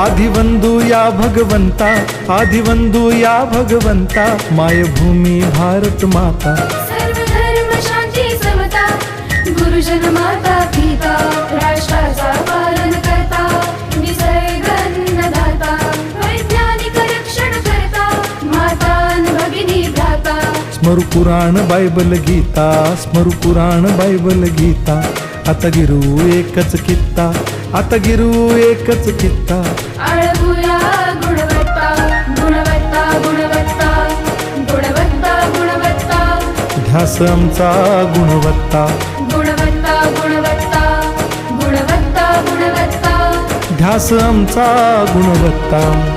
ಆದಿ ಒಂದು ಯಾ ಭಗವಂತ ಆದಿ ಒಂದು ಯಾ ಭಗವಂತ ಮಾಯಭೂಮಿ ಭಾರತ ಮಾತಾ माता पिता राष्ट्राचा पालन करता निसर्गन्नदाता वैज्ञानिक स्मरु पुराण गीता स्मरु पुराण गीता एकच आता गिरू एकच कित्ता. आळगुया गुणवत्ता गुणवत्ता गुणवत्ता गुणवत्ता गुणवत्ता. ध्यास आमचा गुणवत्ता. गुणवत्ता गुणवत्ता गुणवत्ता गुणवत्ता. ध्यास आमचा गुणवत्ता.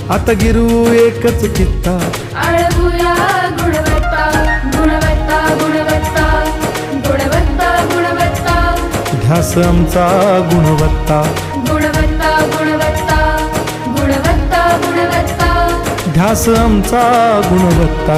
आता गिरू एकच कित्ता आळवूया गुणवत्ता गुणवत्ता गुणवत्ता गुणवत्ता गुणवत्ता. ध्यास आमचा गुणवत्ता. गुणवत्ता गुणवत्ता गुणवत्ता गुणवत्ता. ध्यास आमचा गुणवत्ता.